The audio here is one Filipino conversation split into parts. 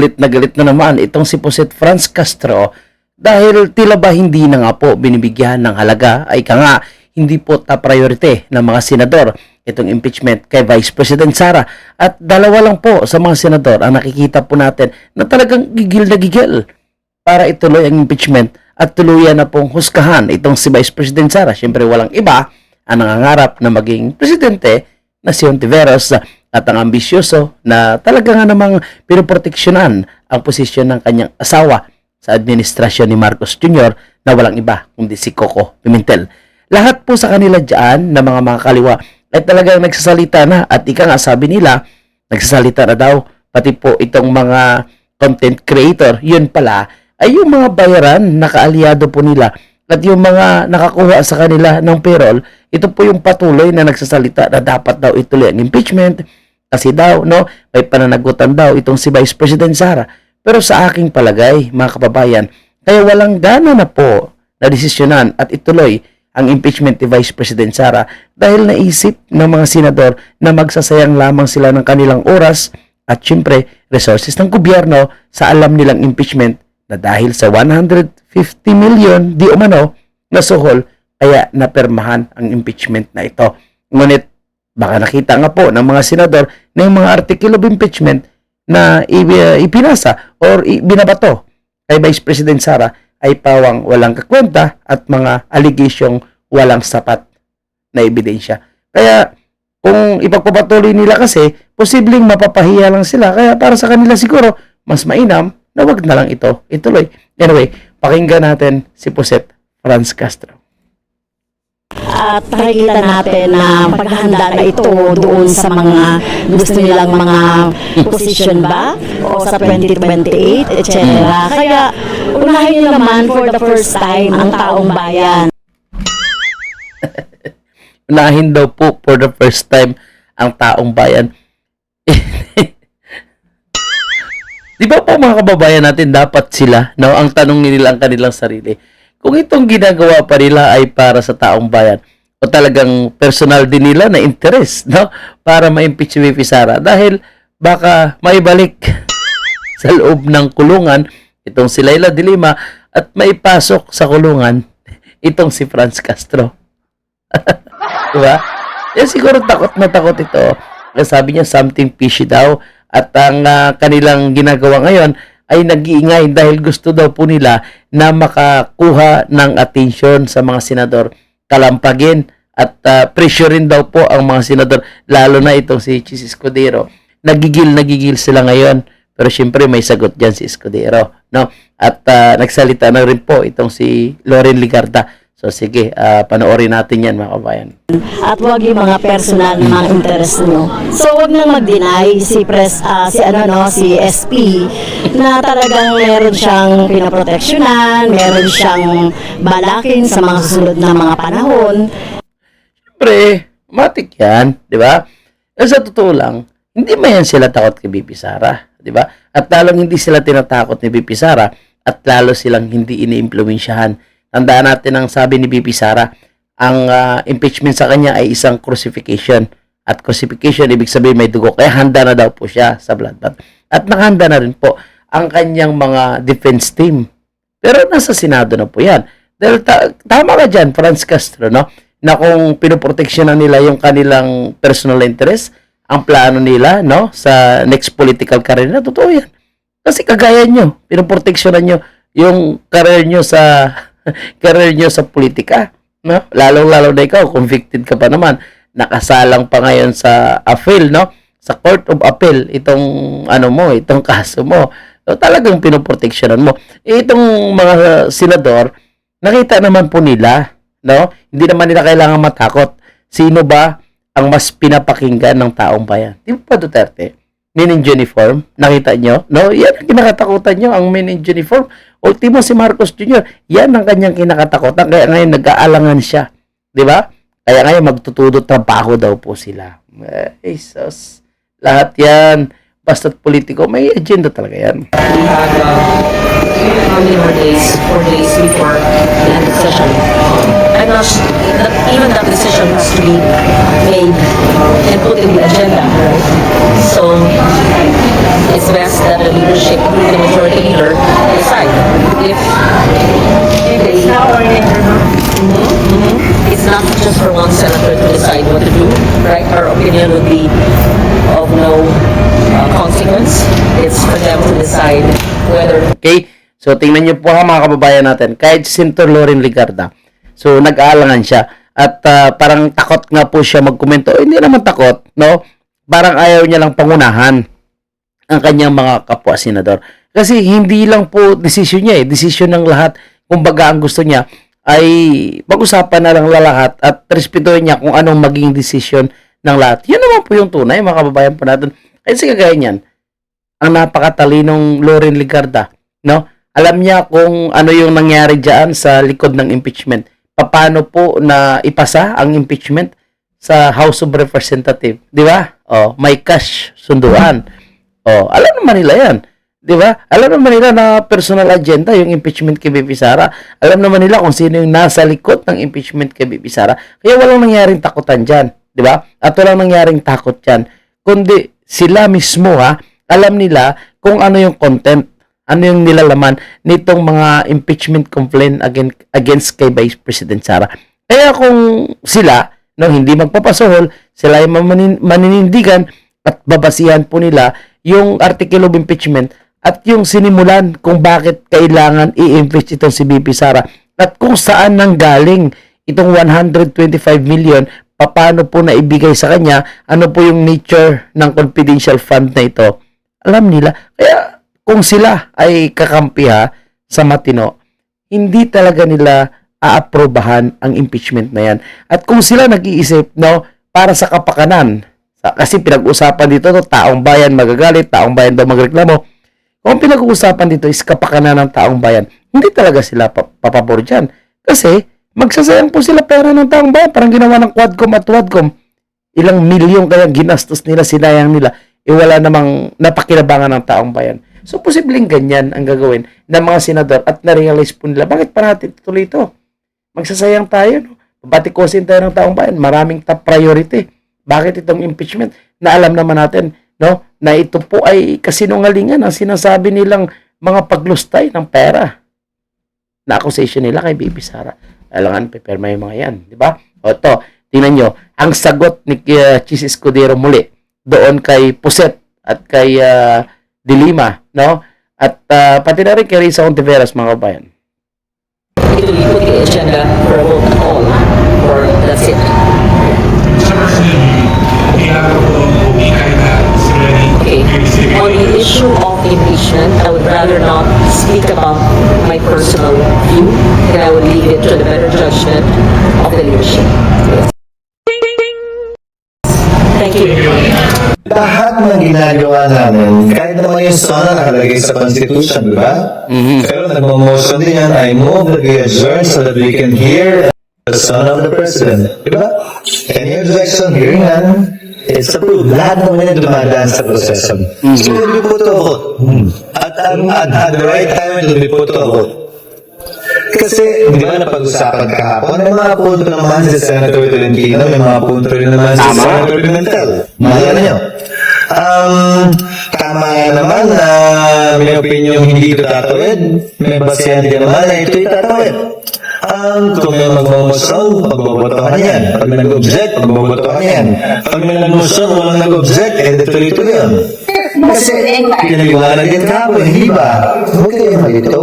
galit na galit na naman itong si Poset Franz Castro dahil tila ba hindi na nga po binibigyan ng halaga. Ay ka nga hindi po top priority ng mga senador itong impeachment kay Vice President Sara. At dalawa lang po sa mga senador ang nakikita po natin na talagang gigil na gigil para ituloy ang impeachment at tuluyan na pong huskahan itong si Vice President Sara. Siyempre walang iba ang nangangarap na maging presidente na si Ontiveros at ang ambisyoso na talaga nga namang pinoproteksyonan ang posisyon ng kanyang asawa sa administrasyon ni Marcos Jr. na walang iba kundi si Coco Pimentel. Lahat po sa kanila dyan na mga mga kaliwa ay talagang nagsasalita na at ika nga sabi nila, nagsasalita na daw pati po itong mga content creator, yun pala ay yung mga bayaran na kaalyado po nila at yung mga nakakuha sa kanila ng payroll, ito po yung patuloy na nagsasalita na dapat daw ituloy ang impeachment kasi daw, no, may pananagutan daw itong si Vice President Sara. Pero sa aking palagay, mga kababayan, kaya walang gana na po na desisyonan at ituloy ang impeachment ni Vice President Sara dahil naisip ng mga senador na magsasayang lamang sila ng kanilang oras at syempre resources ng gobyerno sa alam nilang impeachment na dahil sa 150 million di umano na suhol kaya napermahan ang impeachment na ito. Ngunit baka nakita nga po ng mga senador na yung mga article of impeachment na i- ipinasa or binabato kay Vice President Sara ay pawang walang kakwenta at mga allegasyong walang sapat na ebidensya. Kaya kung ipagpapatuloy nila kasi, posibleng mapapahiya lang sila. Kaya para sa kanila siguro, mas mainam na wag na lang ito ituloy. Anyway, pakinggan natin si Puset Franz Castro. At nakikita natin na paghahanda na ito doon sa mga gusto nilang mga position ba o sa 2028, etc. Kaya unahin nyo naman for the first time ang taong bayan. Unahin daw po for the first time ang taong bayan. Di ba po mga kababayan natin dapat sila, no, ang tanong nila ang kanilang sarili. Kung itong ginagawa pa nila ay para sa taong bayan o talagang personal din nila na interest, no, para ma-impeach si VP Sara dahil baka maibalik sa loob ng kulungan itong si Laila de Lima at maipasok sa kulungan itong si Franz Castro. Diba? Eh, siguro takot na takot ito. Sabi niya something fishy daw. At ang ah, kanilang ginagawa ngayon ay nag-iingay dahil gusto daw po nila na makakuha ng attention sa mga senador. Kalampagin at uh, pressure rin daw po ang mga senador, lalo na itong si Chis Escudero. Nagigil, nagigil sila ngayon. Pero syempre may sagot dyan si Escudero. No? At ah, nagsalita na rin po itong si Loren Ligarda. So sige, ah, panoorin natin yan mga kabayan. At wag yung mga personal na mga interest nyo. So wag nang mag-deny si pres ah, si ano no, si SP na talagang meron siyang pinaproteksyonan, meron siyang balakin sa mga susunod na mga panahon. Siyempre, matik yan, di ba? Eh, sa totoo lang, hindi man yan sila takot kay BP Sara, di ba? At lalong hindi sila tinatakot ni BP Sara at lalo silang hindi iniimpluwensyahan. Tandaan natin ang sabi ni BP Sara, ang ah, impeachment sa kanya ay isang crucifixion. At crucifixion, ibig sabihin may dugo. Kaya handa na daw po siya sa bloodbath. At nakahanda na rin po ang kanyang mga defense team. Pero nasa Senado na po yan. Dahil ta- tama ka dyan, Franz Castro, no? Na kung pinoproteksyonan nila yung kanilang personal interest, ang plano nila, no? Sa next political career na, totoo yan. Kasi kagaya nyo, pinoproteksyonan nyo yung career nyo sa career nyo sa politika. No? Lalong-lalo na ikaw, convicted ka pa naman. Nakasalang pa ngayon sa appeal, no? Sa Court of Appeal, itong ano mo, itong kaso mo. So, talagang pinoproteksyonan mo. Eh, itong mga senador, nakita naman po nila, no? Hindi naman nila kailangan matakot. Sino ba ang mas pinapakinggan ng taong bayan? Di ba Duterte? Men in uniform, nakita nyo? No? Yan ang kinakatakutan nyo, ang men in uniform. Ultimo si Marcos Jr., yan ang kanyang kinakatakutan. Kaya ngayon nag-aalangan siya. Di ba? Kaya ngayon magtutudot trabaho daw po sila. Eh, Jesus. Lahat yan. Basta't politiko, may agenda talaga yan. we had uh, how the. I'm not su- that even that decision has to be made and put in the agenda? So it's best that the leadership, the majority if Mhm. It's not just for one senator to decide what to do, right? Our opinion would be of no uh, consequence. It's for them to decide whether Okay? So, tingnan niyo po ha mga kababayan natin. Kahit si Senator Loren Ligarda. So, nag-aalangan siya. At ah, parang takot nga po siya magkomento. Eh, hindi naman takot, no? Parang ayaw niya lang pangunahan ang kanyang mga kapwa senador. Kasi hindi lang po desisyon niya eh. Desisyon ng lahat. Kumbaga, ang gusto niya ay pag-usapan na lang lahat at respetuhin niya kung anong maging desisyon ng lahat. Yun naman po yung tunay, mga kababayan po natin. Kasi kagaya niyan, ang napakatalinong Loren Ligarda, no? Alam niya kung ano yung nangyari diyan sa likod ng impeachment. Paano po na ipasa ang impeachment sa House of Representative, di ba? Oh, may cash sunduan. Oh, alam naman nila 'yan. 'Di ba? Alam naman nila na personal agenda yung impeachment kay Bibi Sara. Alam naman nila kung sino yung nasa likod ng impeachment kay Bibi Sara. Kaya walang nangyaring takutan diyan, 'di ba? At walang nangyaring takot diyan. Kundi sila mismo ha, alam nila kung ano yung content, ano yung nilalaman nitong mga impeachment complaint against, against kay Vice President Sara. Kaya kung sila no hindi magpapasuhol, sila ay mamanin- maninindigan at babasihan po nila yung article of impeachment at yung sinimulan kung bakit kailangan i-impeach itong si BP Sara at kung saan nanggaling itong 125 million paano po na ibigay sa kanya ano po yung nature ng confidential fund na ito alam nila kaya kung sila ay kakampiha sa matino hindi talaga nila aaprobahan ang impeachment na yan. At kung sila nag-iisip, no, para sa kapakanan, kasi pinag-usapan dito, no, taong bayan magagalit, taong bayan daw magreklamo. Kung pinag-uusapan dito is kapakanan ng taong bayan, hindi talaga sila pa- papabor dyan. Kasi, magsasayang po sila pera ng taong bayan. Parang ginawa ng Quadcom at Wadcom. Ilang milyon kaya ginastos nila, sinayang nila. E wala namang napakinabangan ng taong bayan. So, posibleng ganyan ang gagawin ng mga senador at na-realize po nila, bakit pa natin tuloy ito? Magsasayang tayo, no? Batikosin tayo ng taong bayan. Maraming top priority. Bakit itong impeachment? Na alam naman natin, no? Na ito po ay kasinungalingan ang sinasabi nilang mga paglustay ng pera. Na accusation nila kay Bibi Sara. Kailangan pipirma yung mga yan, di ba? O ito, tingnan nyo, ang sagot ni uh, Chis Escudero muli doon kay Puset at kay uh, Dilima, no? At uh, pati na rin kay Risa Ontiveros, mga kabayan. it will be put the agenda at all, or that's it. Okay. On the issue of impeachment, I would rather not speak about my personal view, and I would leave it to the better judgment of the leadership. Thank you. Lahat ng ginagawa namin, kahit naman yung sana nakalagay sa Constitution, di ba? Pero nagmamotion din yan, I move that we adjourn so that we can hear the son of the president. Di ba? Any objection, hearing none, it's approved. Lahat naman yan dumadaan sa proseso. So, it will be put to vote. At, ang- at, at the right time, it will be put to vote. Kasi, di ba napag-usapan kahapon, may mga punto naman si Senator Tolentino, may mga punto rin naman si Senator Pimentel. Mahal nyo. Um, tama nga naman na may opinyong hindi ito tatawid, may basehan din naman na ito'y tatawid. Um, kung may magmamosyon, pagbobotohan yan. Pag nag-object, pagbobotohan yan. Pag may nag-motion, walang nag-object, eh, tuloy-tuloy yun. Kasi, pinaliwanag din kahapon, hindi ba? Huwag kayo malito.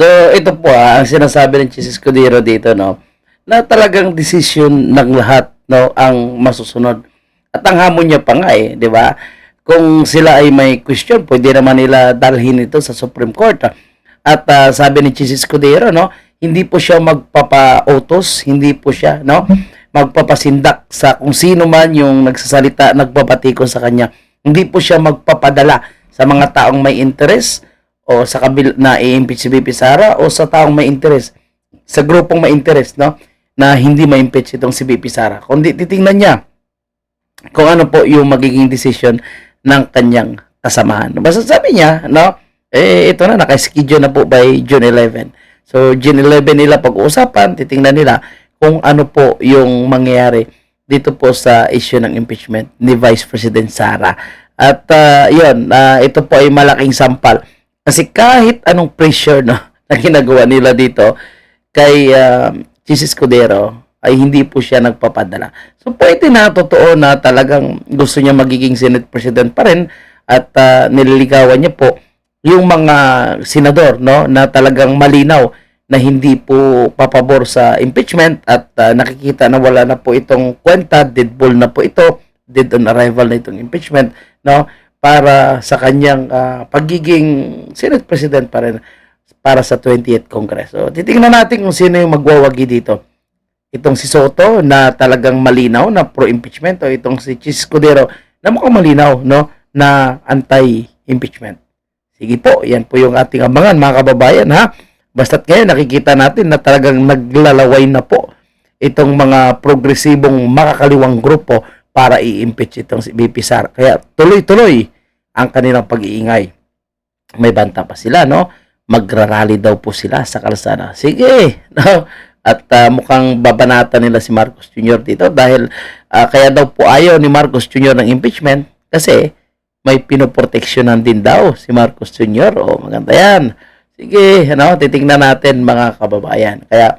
So, ito po ah, ang sinasabi ng Chis Escudero dito, no, na talagang decision ng lahat, no, ang masusunod. At ang hamon niya pa nga eh, di ba? Kung sila ay may question, pwede naman nila dalhin ito sa Supreme Court. ah. At ah, sabi ni Chis Escudero, no, hindi po siya magpapa-autos, hindi po siya, no, magpapasindak sa kung sino man yung nagsasalita, nagpapatikon sa kanya. Hindi po siya magpapadala sa mga taong may interest o sa kabil na i-impeach si BP Sara o sa taong may interest sa grupong may interest no na hindi ma-impeach itong si BP Sara kundi titingnan niya kung ano po yung magiging decision ng kanyang kasamahan basta sabi niya no eh ito na naka-schedule na po by June 11 so June 11 nila pag-uusapan titingnan nila kung ano po yung mangyayari dito po sa issue ng impeachment ni Vice President Sara. At ah, yun, ah, ito po ay malaking sampal. Kasi kahit anong pressure no, na ginagawa nila dito kay uh, Chis Escudero ay hindi po siya nagpapadala. So pwede na totoo na talagang gusto niya magiging Senate President pa rin at ah, nililigawan niya po yung mga senador no na talagang malinaw na hindi po papabor sa impeachment at ah, nakikita na wala na po itong kwenta, dead ball na po ito, dead on arrival na itong impeachment, no? Para sa kanyang ah, pagiging Senate President pa rin para sa 28th Congress. So, titingnan natin kung sino yung magwawagi dito. Itong si Soto na talagang malinaw na pro-impeachment o itong si Chis Escudero na mukhang malinaw no na anti-impeachment. Sige po, yan po yung ating abangan mga kababayan ha. Basta't ngayon nakikita natin na talagang naglalaway na po itong mga progresibong makakaliwang grupo para i-impeach itong si BP Sara. Kaya tuloy-tuloy ang kanilang pag-iingay. May banta pa sila, no? Magrarally daw po sila sa kalsada. Sige, no? At ah, mukhang babanata nila si Marcos Jr. dito dahil ah, kaya daw po ayaw ni Marcos Jr. ng impeachment kasi may pinoproteksyonan din daw si Marcos Jr. O maganda yan. Sige, ano, titingnan natin mga kababayan. Kaya